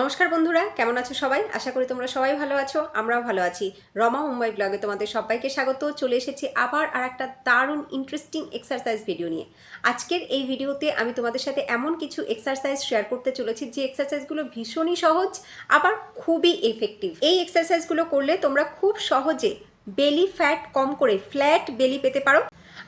নমস্কার বন্ধুরা, কেমন আছো সবাই? আশা করি তোমরা সবাই ভালো আছো, আমরাও ভালো আছি। রমা মুম্বাই ব্লগে তোমাদের সবাইকে স্বাগত। চলে এসেছি আবার আর একটা দারুণ ইন্টারেস্টিং এক্সারসাইজ ভিডিও নিয়ে। আজকের এই ভিডিওতে আমি তোমাদের সাথে এমন কিছু এক্সারসাইজ শেয়ার করতে চলেছি, যে এক্সারসাইজগুলো ভীষণই সহজ, আবার খুবই এফেক্টিভ এই এক্সারসাইজগুলো করলে তোমরা খুব সহজে বেলি ফ্যাট কম করে ফ্ল্যাট বেলি পেতে পারো।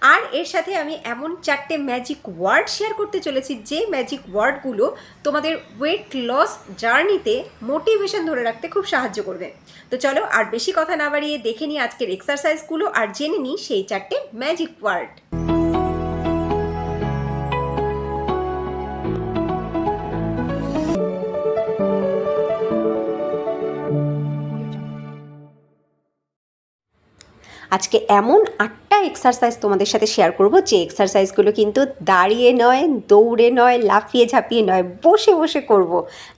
আর এর সাথে আমি এমন চারটে ম্যাজিক ওয়ার্ড শেয়ার করতে চলেছি যে ম্যাজিক ওয়ার্ডগুলো তোমাদের ওয়েট লস জার্নিতে মোটিভেশন ধরে রাখতে খুব সাহায্য করবে। তো চলো আর বেশি কথা না বাড়িয়ে দেখে নিই আজকের এক্সারসাইজগুলো আর জেনে নিই সেই চারটে ম্যাজিক ওয়ার্ড আজকে এমন আটটা এক্সারসাইজ তোমাদের সাথে শেয়ার করব। যে এক্সারসাইজগুলো কিন্তু দাঁড়িয়ে নয়, দৌড়ে নয়, লাফিয়ে ঝাঁপিয়ে নয়, বসে বসে করব।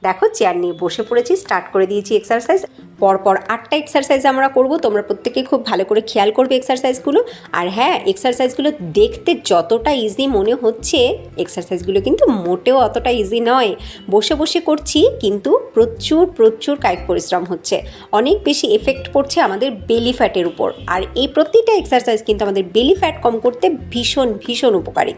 দেখো চেয়ার নিয়ে বসে পড়েছি স্টার্ট করে দিয়েছি এক্সারসাইজ পরপর আটটা এক্সারসাইজ আমরা করব। তোমরা প্রত্যেকে খুব ভালো করে খেয়াল করবে এক্সারসাইজগুলো আর হ্যাঁ এক্সারসাইজগুলো দেখতে যতটা ইজি মনে হচ্ছে এক্সারসাইজগুলো কিন্তু মোটেও অতটা ইজি নয়। বসে বসে করছি, কিন্তু প্রচুর প্রচুর কায়িক পরিশ্রম হচ্ছে। অনেক বেশি এফেক্ট পড়ছে আমাদের বেলি ফ্যাটের উপর। আর এই প্রতিটা এক্সারসাইজ কিন্তু আমাদের বেলি ফ্যাট কম করতে ভীষণ ভীষণ উপকারী।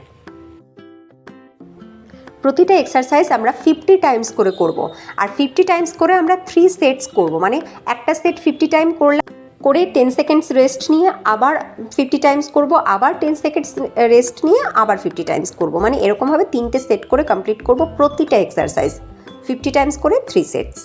প্রতিটা এক্সারসাইজ আমরা ফিফটি টাইমস করে করব। আর ফিফটি টাইমস করে আমরা থ্রি সেটস করব। মানে একটা সেট ফিফটি টাইম করলে, করে টেন সেকেন্ডস রেস্ট নিয়ে আবার ফিফটি টাইমস করব, আবার টেন সেকেন্ডস রেস্ট নিয়ে আবার ফিফটি টাইমস করব। মানে এরকমভাবে তিনটে সেট করে কমপ্লিট করব প্রতিটা এক্সারসাইজ ফিফটি টাইমস করে থ্রি সেটস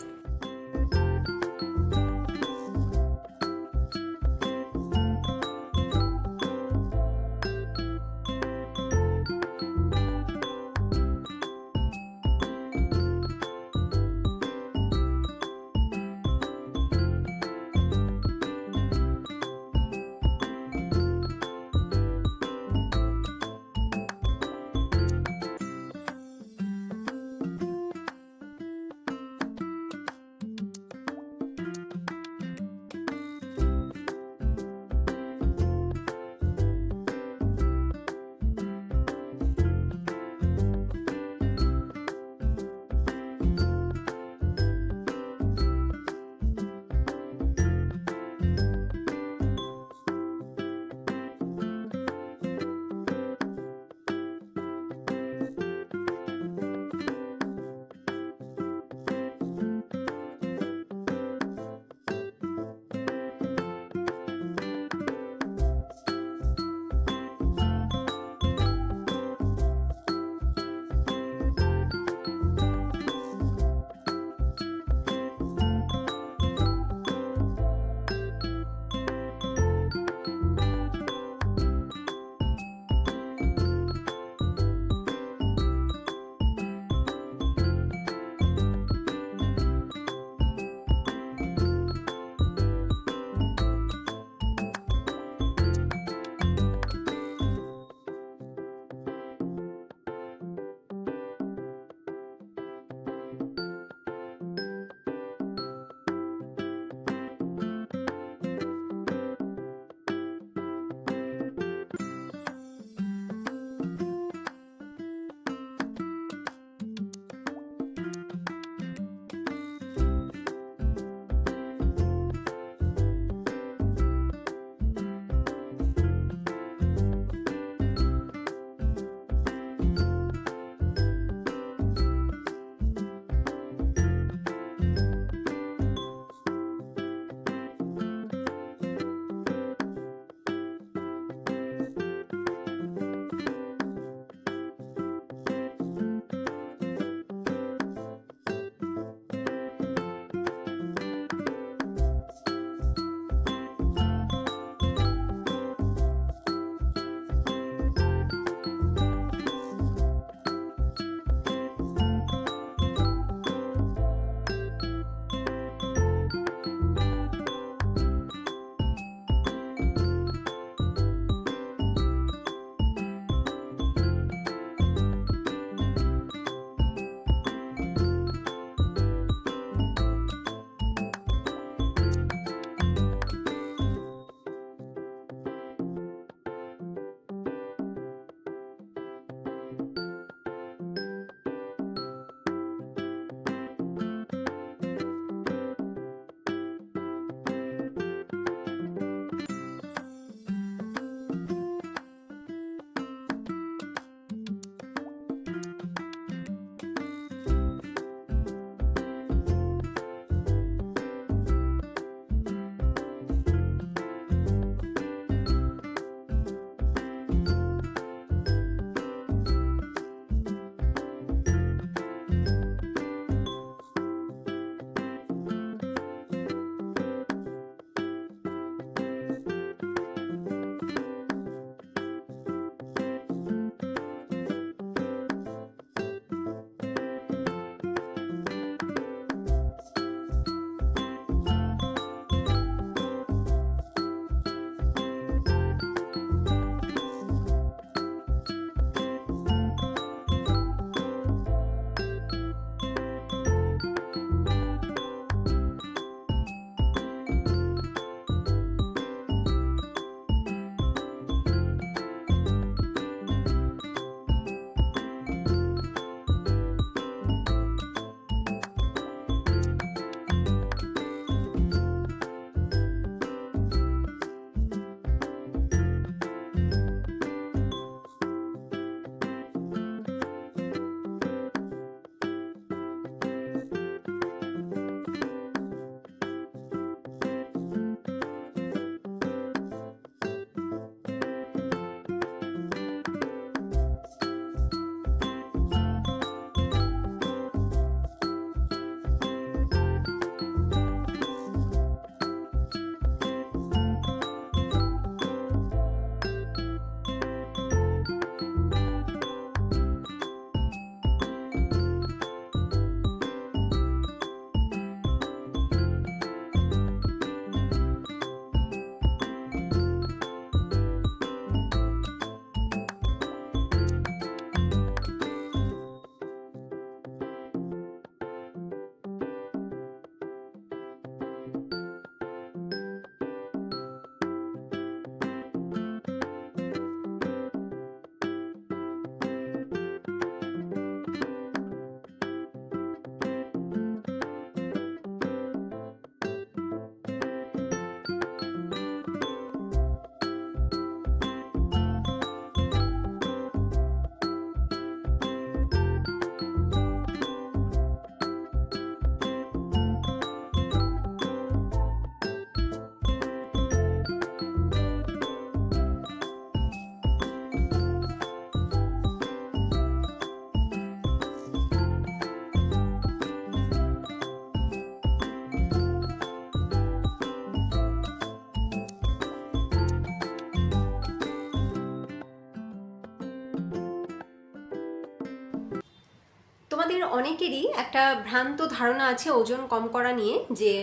তোমাদের অনেকেরই একটা ভ্রান্ত ধারণা আছে ওজন কম করা নিয়ে যে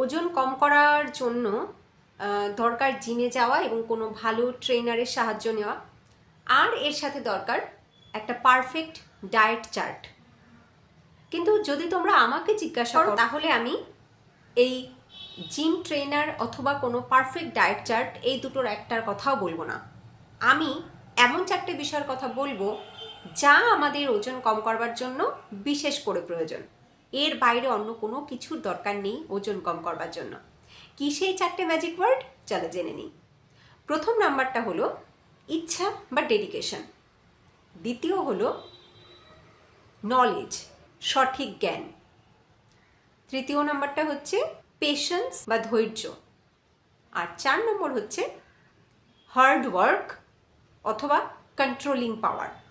ওজন কম করার জন্য দরকার জিমে যাওয়া এবং কোনো ভালো ট্রেনারের সাহায্য নেওয়া। আর এর সাথে দরকার একটা পারফেক্ট ডায়েট চার্ট। কিন্তু যদি তোমরা আমাকে জিজ্ঞাসা করো তাহলে আমি এই জিম ট্রেনার অথবা কোনো পারফেক্ট ডায়েট চার্ট এই দুটোর একটার কথাও বলব না। আমি এমন চারটে বিষয়ের কথা বলব যা আমাদের ওজন কম করবার জন্য বিশেষ করে প্রয়োজন। এর বাইরে অন্য কোনো কিছুর দরকার নেই ওজন কম করবার জন্য। কি সেই চারটে ম্যাজিক ওয়ার্ড চলো জেনে নিই। প্রথম নাম্বারটা হলো ইচ্ছা বা ডেডিকেশন দ্বিতীয় হলো নলেজ সঠিক জ্ঞান। তৃতীয় নাম্বারটা হচ্ছে পেশেন্স বা ধৈর্য। আর চার নম্বর হচ্ছে হার্ড ওয়ার্ক অথবা কন্ট্রোলিং পাওয়ার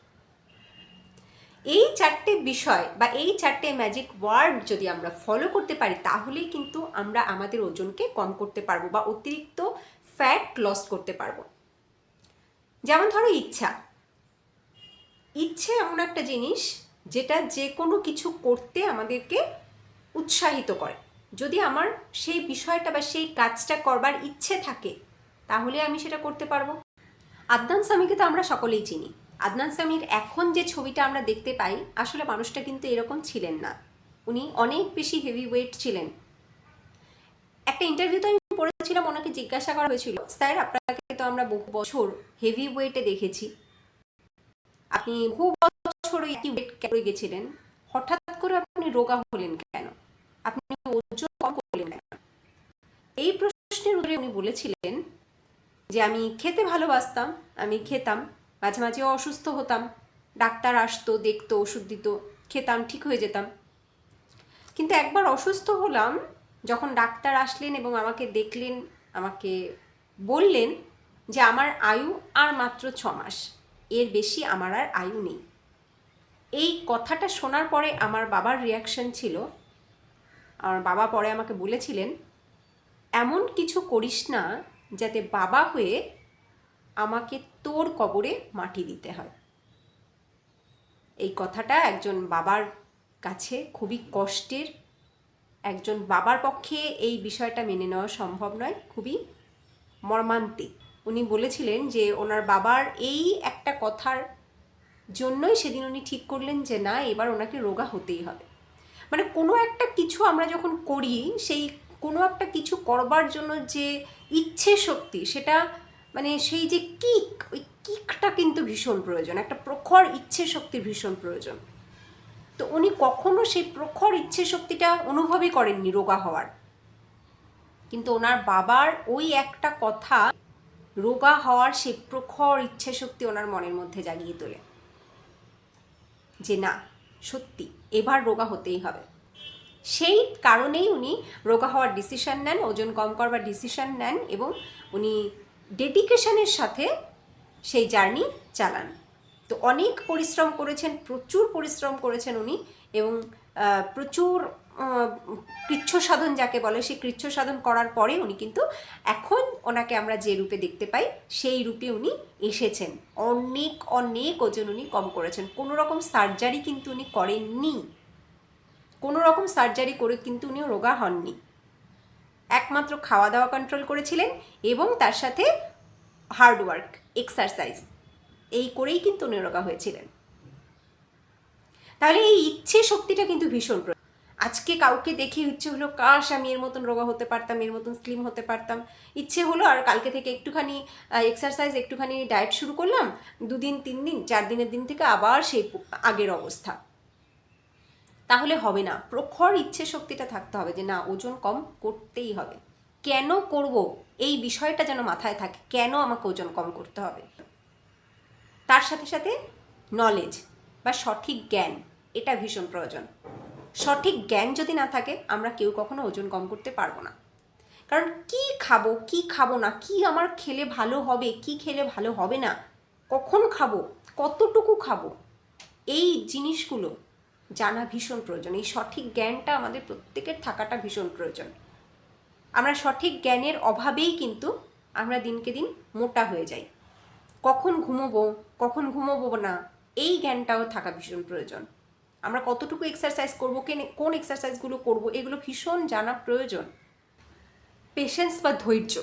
এই চারটে বিষয় বা এই চারটে ম্যাজিক ওয়ার্ড যদি আমরা ফলো করতে পারি, তাহলেই কিন্তু আমরা আমাদের ওজনকে কম করতে পারব বা অতিরিক্ত ফ্যাট লস করতে পারব। যেমন ধরো ইচ্ছা। ইচ্ছে এমন একটা জিনিস যেটা যে কোনো কিছু করতে আমাদেরকে উৎসাহিত করে। যদি আমার সেই বিষয়টা বা সেই কাজটা করবার ইচ্ছে থাকে, তাহলে আমি সেটা করতে পারব। আদনান স্বামীকে তো আমরা সকলেই চিনি। আদনান সামির এখন যে ছবিটা আমরা দেখতে পাই, আসলে মানুষটা কিন্তু এরকম ছিলেন না। উনি অনেক বেশি হেভি ওয়েট ছিলেন। একটা ইন্টারভিউতে আমি পড়েছিলাম, ওনাকে জিজ্ঞাসা করা হয়েছিল, স্যার, আপনাকে তো আমরা বহু বছর হেভি ওয়েটে দেখেছি। আপনি বহু বছর একই ওয়েট করে গেছিলেন। হঠাৎ করে আপনি রোগা হলেন কেন? আপনি ওজন কম করলেন কেন? এই প্রশ্নের উত্তরে উনি বলেছিলেন যে, আমি খেতে ভালোবাসতাম, আমি খেতাম মাঝে মাঝে অসুস্থ হতাম। ডাক্তার আসতো, দেখতো, ওষুধ দিত, খেতাম, ঠিক হয়ে যেতাম। কিন্তু একবার অসুস্থ হলাম, যখন ডাক্তার আসলেন এবং আমাকে দেখলেন, আমাকে বললেন যে আমার আয়ু আর মাত্র ছ মাস, এর বেশি আমার আর আয়ু নেই। এই কথাটা শোনার পরে আমার বাবার রিয়াকশন ছিল। আমার বাবা পরে আমাকে বলেছিলেন, এমন কিছু করিস না যাতে বাবা হয়ে আমাকে তোর কবরে মাটি দিতে হয়। এই কথাটা একজন বাবার কাছে খুবই কষ্টের। একজন বাবার পক্ষে এই বিষয়টা মেনে নেওয়া সম্ভব নয়, খুবই মর্মান্তিক। উনি বলেছিলেন যে, ওনার বাবার এই একটা কথার জন্যই সেদিন উনি ঠিক করলেন যে, না, এবার ওনাকে রোগা হতেই হবে। মানে কোনো একটা কিছু আমরা যখন করি, সেই কোনো একটা কিছু করবার জন্য যে ইচ্ছে শক্তি, সেটা মানে সেই যে কিক ওই কিকটা কিন্তু ভীষণ প্রয়োজন। একটা প্রখর ইচ্ছে শক্তির ভীষণ প্রয়োজন। তো উনি কখনো সেই প্রখর ইচ্ছে শক্তিটা অনুভবই করেননি রোগা হওয়ার। কিন্তু ওনার বাবার ওই একটা কথা রোগা হওয়ার সেই প্রখর ইচ্ছে শক্তি ওনার মনের মধ্যে জাগিয়ে তোলে। যে না, সত্যি, এবার রোগা হতেই হবে। সেই কারণেই উনি রোগা হওয়ার ডিসিশন নেন, ওজন কম করবার ডিসিশন নেন এবং উনি ডেডিকেশনের সাথে সেই জার্নি চালান। তো অনেক পরিশ্রম করেছেন, প্রচুর পরিশ্রম করেছেন উনি এবং প্রচুর কৃচ্ছ সাধন যাকে বলে সেই কৃচ্ছ সাধন করার পরে উনি কিন্তু এখন ওনাকে আমরা যে রূপে দেখতে পাই, সেই রূপে উনি এসেছেন। অনেক অনেক ওজন উনি কম করেছেন। কোনো রকম সার্জারি কিন্তু উনি করেননি। কোনো রকম সার্জারি করে কিন্তু উনি রোগা হননি। একমাত্র খাওয়া দাওয়া কন্ট্রোল করেছিলেন এবং তার সাথে হার্ডওয়ার্ক এক্সারসাইজ এই করেই কিন্তু উনি রোগা হয়েছিলেন। তাহলে এই ইচ্ছে শক্তিটা কিন্তু ভীষণ আজকে কাউকে দেখে ইচ্ছে হলো, কাশ, আমি এর মতন রোগা হতে পারতাম, এর মতন স্লিম হতে পারতাম। ইচ্ছে হলো, আর কালকে থেকে একটুখানি এক্সারসাইজ একটুখানি ডায়েট শুরু করলাম, দুদিন তিন দিন চার দিনের দিন থেকে আবার সেই আগের অবস্থা। তাহলে হবে না। প্রখর ইচ্ছে শক্তিটা থাকতে হবে যে, না, ওজন কম করতেই হবে। কেন করব? এই বিষয়টা যেন মাথায় থাকে। কেন আমাকে ওজন কম করতে হবে? তার সাথে সাথে নলেজ বা সঠিক জ্ঞান, এটা ভীষণ প্রয়োজন। সঠিক জ্ঞান যদি না থাকে, আমরা কেউ কখনো ওজন কম করতে পারব না। কারণ কি খাব কি খাব না, কি আমার খেলে ভালো হবে, কি খেলে ভালো হবে না, কখন খাব, কতটুকু খাব, এই জিনিসগুলো জানা ভীষণ প্রয়োজন। এই সঠিক জ্ঞানটা আমাদের প্রত্যেকের থাকাটা ভীষণ প্রয়োজন। আমরা সঠিক জ্ঞানের অভাবেই কিন্তু আমরা দিনকে দিন মোটা হয়ে যাই। কখন ঘুমোবো কখন ঘুমোবো না, এই জ্ঞানটাও থাকা ভীষণ প্রয়োজন। আমরা কতটুকু এক্সারসাইজ করব, কেন- এক্সারসাইজগুলো করব, এগুলো ভীষণ জানা প্রয়োজন। পেশেন্স বা ধৈর্য।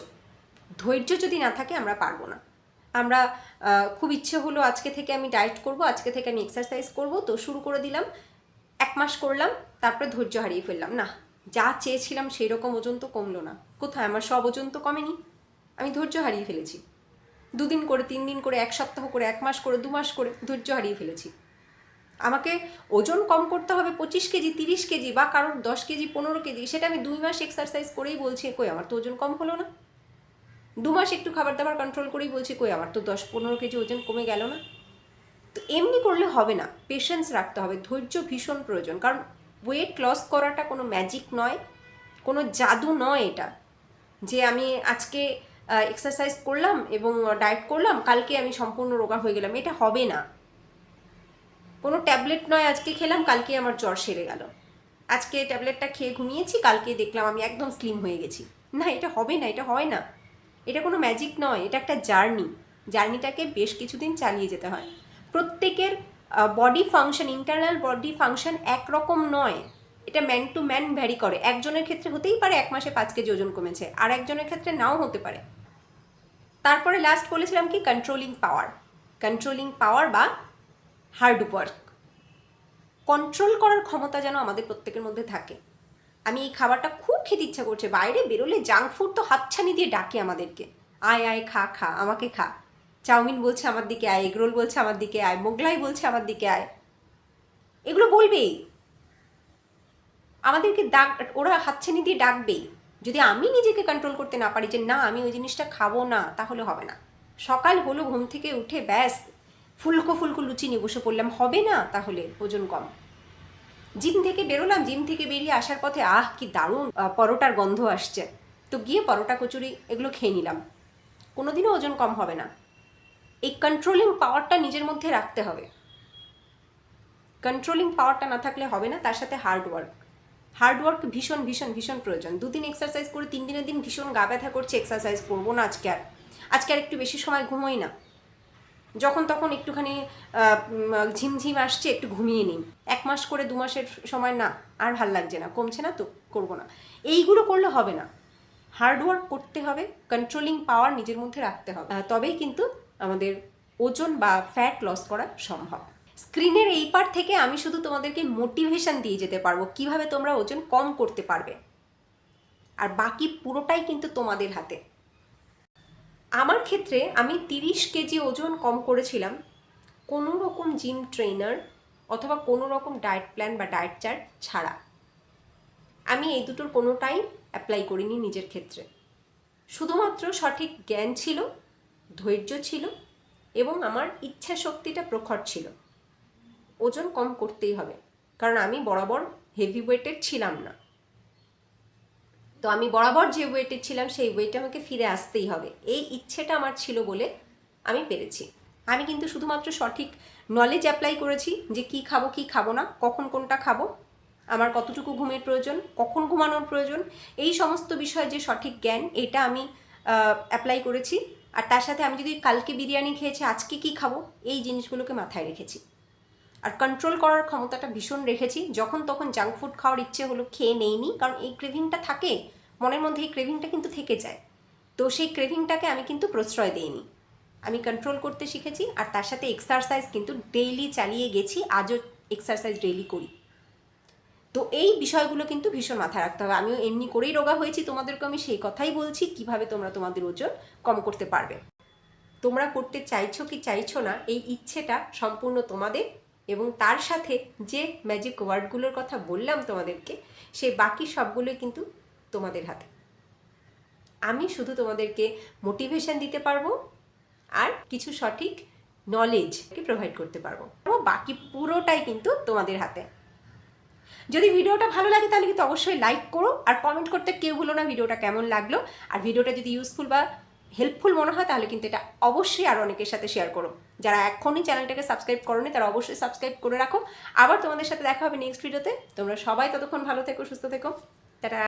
ধৈর্য যদি না থাকে আমরা পারব না। আমরা খুব ইচ্ছে হলো আজকে থেকে আমি ডায়েট করব, আজকে থেকে আমি এক্সারসাইজ করব, তো শুরু করে দিলাম। এক মাস করলাম, তারপরে ধৈর্য হারিয়ে ফেললাম। না, যা চেয়েছিলাম সেই রকম ওজন তো কমলো না। কোথায় আমার সব ওজন তো কমেনি? আমি ধৈর্য হারিয়ে ফেলেছি। দুদিন করে, তিন দিন করে, এক সপ্তাহ করে, এক মাস করে, দু মাস করে ধৈর্য হারিয়ে ফেলেছি। আমাকে ওজন কম করতে হবে পঁচিশ কেজি, তিরিশ কেজি বা কারোর দশ কেজি, পনেরো কেজি, সেটা আমি দুই মাস এক্সারসাইজ করেই বলছি, কই আমার তো ওজন কম হলো না। দু মাস একটু খাবার দাবার কন্ট্রোল করেই বলছি, কই আমার তো দশ পনেরো কেজি ওজন কমে গেল না। তো এমনি করলে হবে না। পেশেন্স রাখতে হবে, ধৈর্য ভীষণ প্রয়োজন। কারণ ওয়েট লস করাটা কোনো ম্যাজিক নয়, কোনো জাদু নয় এটা। যে আমি আজকে এক্সারসাইজ করলাম এবং ডায়েট করলাম, কালকে আমি সম্পূর্ণ রোগা হয়ে গেলাম, এটা হবে না। কোনো ট্যাবলেট নয়, আজকে খেলাম, কালকে আমার জ্বর সেরে গেল। আজকে ট্যাবলেটটা খেয়ে ঘুমিয়েছি, কালকে দেখলাম আমি একদম স্লিম হয়ে গেছি। না, এটা হবে না, এটা হয় না। এটা কোনো ম্যাজিক নয়, এটা একটা জার্নি জার্নিটাকে বেশ কিছুদিন চালিয়ে যেতে হয়। প্রত্যেকের body function internal body function একরকম নয়। এটা ম্যান টু ম্যান ভ্যারি করে। একজনের ক্ষেত্রে হতেই পারে এক মাসে পাঁচ কেজি ওজন কমেছে, আর একজনের ক্ষেত্রে নাও হতে পারে। তারপরে লাস্ট বলেছিলাম কি? কন্ট্রোলিং পাওয়ার কন্ট্রোলিং পাওয়ার বা হার্ড ওয়ার্ক কন্ট্রোল করার ক্ষমতা যেন আমাদের প্রত্যেকের মধ্যে থাকে। আমি এই খাবারটা খুব খেতে ইচ্ছা করছে। বাইরে বেরোলে জাঙ্ক ফুড তো হাতছানি দিয়ে ডাকে আমাদেরকে। আয় আয়, খা খা, আমাকে খা। চাউমিন বলছে আমার দিকে আয়, এগরোল বলছে আমার দিকে আয়, মোগলাই বলছে আমার দিকে আয়। এগুলো বলবেই। আমাদেরকে ডাক, ওরা হাতছানি দিয়ে ডাকবেই। যদি আমি নিজেকে কন্ট্রোল করতে না পারি যে না, আমি ওই জিনিসটা খাব না, তাহলে হবে না। সকাল হলো, ঘুম থেকে উঠে ব্যাস, ফুলকো ফুলকো লুচি নিয়ে বসে পড়লাম। হবে না তাহলে, ওজন কম। জিম থেকে বেরোলাম, জিম থেকে বেরিয়ে আসার পথে আহ, কি দারুণ পরোটার গন্ধ আসছে। তো গিয়ে পরোটা কচুরি এগুলো খেয়ে নিলাম। কোনোদিনও ওজন কম হবে না। এই কন্ট্রোলিং পাওয়ারটা নিজের মধ্যে রাখতে হবে। কন্ট্রোলিং পাওয়ারটা না থাকলে হবে না, তার সাথে হার্ড ওয়ার্ক হার্ড ওয়ার্ক ভীষণ ভীষণ ভীষণ প্রয়োজন। দুদিন এক্সারসাইজ করে, তিন দিনের দিন ভীষণ গা ব্যথা করছে এক্সারসাইজ করব না আজকে আর। আজকে আর একটু বেশি সময় ঘুমোই না। যখন তখন একটুখানি ঝিমঝিম আসছে, একটু ঘুমিয়ে নিই। এক মাস করে দু মাসের সময় না, আর ভালো লাগছে না। কমছে না তো, করব না। এইগুলো করলে হবে না। হার্ডওয়ার্ক করতে হবে কন্ট্রোলিং পাওয়ার নিজের মধ্যে রাখতে হবে। তবেই কিন্তু আমাদের ওজন বা ফ্যাট লস করা সম্ভব। স্ক্রিনের এই পার থেকে আমি শুধু তোমাদেরকে মোটিভেশন দিয়ে যেতে পারব, কীভাবে তোমরা ওজন কম করতে পারবে। আর বাকি পুরোটাই কিন্তু তোমাদের হাতে। আমার ক্ষেত্রে আমি তিরিশ কেজি ওজন কম করেছিলাম কোনো রকম জিম ট্রেনার অথবা কোনো রকম ডায়েট প্ল্যান বা ডায়েট চার্ট ছাড়া। আমি এই দুটোর কোনোটাই অ্যাপ্লাই করিনি নিজের ক্ষেত্রে। শুধুমাত্র সঠিক জ্ঞান ছিল ধৈর্য ছিল এবং আমার ইচ্ছা শক্তিটা প্রখর ছিল। ওজন কম করতেই হবে, কারণ আমি বরাবর হেভি ওয়েটের ছিলাম না। তো আমি বরাবর যে ওয়েটে ছিলাম, সেই ওয়েটে আমাকে ফিরে আসতেই হবে। এই ইচ্ছেটা আমার ছিল বলে আমি পেরেছি। আমি কিন্তু শুধুমাত্র সঠিক নলেজ অ্যাপ্লাই করেছি যে কি খাব কি খাব না, কখন কোনটা খাব, আমার কতটুকু ঘুমের প্রয়োজন, কখন ঘুমানোর প্রয়োজন, এই সমস্ত বিষয়ে যে সঠিক জ্ঞান, এটা আমি অ্যাপ্লাই করেছি। আর তার সাথে আমি যদি কালকে বিরিয়ানি খেয়েছি, আজকে কি খাব? এই জিনিসগুলোকে মাথায় রেখেছি। আর কন্ট্রোল করার ক্ষমতাটা ভীষণ রেখেছি। যখন তখন জাঙ্ক ফুড খাওয়ার ইচ্ছে হলো, খেয়ে নেইনি। কারণ এই ক্রেভিংটা থাকে। মনের মধ্যে এই ক্রেভিংটা কিন্তু থেকে যায়। তো সেই ক্রেভিংটাকে আমি কিন্তু প্রশ্রয় দেইনি। আমি কন্ট্রোল করতে শিখেছি। আর তার সাথে এক্সারসাইজ কিন্তু ডেইলি চালিয়ে গেছি। আজও এক্সারসাইজ ডেইলি করি। তো এই বিষয়গুলো কিন্তু ভীষণ মাথায় রাখতে হবে। আমিও এমনি করেই রোগা হয়েছি তোমাদেরকে আমি সেই কথাই বলছি, কীভাবে তোমরা তোমাদের ওজন কম করতে পারবে। তোমরা করতে চাইছো কি চাইছো না, এই ইচ্ছেটা সম্পূর্ণ তোমাদের এবং তার সাথে যে ম্যাজিক ওয়ার্ডগুলোর কথা বললাম তোমাদেরকে সেই বাকি সবগুলোই কিন্তু তোমাদের হাতে। আমি শুধু তোমাদেরকে মোটিভেশন দিতে পারব আর কিছু সঠিক নলেজকে প্রোভাইড করতে পারব। বাকি পুরোটাই কিন্তু তোমাদের হাতে। যদি ভিডিওটা ভালো লাগে তাহলে কিন্তু অবশ্যই লাইক করো আর কমেন্ট করতে কেউ বলো না ভিডিওটা কেমন লাগল। আর ভিডিওটা যদি ইউজফুল বা হেল্পফুল মনে হয় তাহলে কিন্তু এটা অবশ্যই আর অনেকের সাথে শেয়ার করো। যারা এখনই চ্যানেলটাকে সাবস্ক্রাইব করোনি তারা অবশ্যই সাবস্ক্রাইব করে রাখো। আবার তোমাদের সাথে দেখা হবে নেক্সট ভিডিওতে তোমরা সবাই ততক্ষণ ভালো থেকো, সুস্থ থেকো।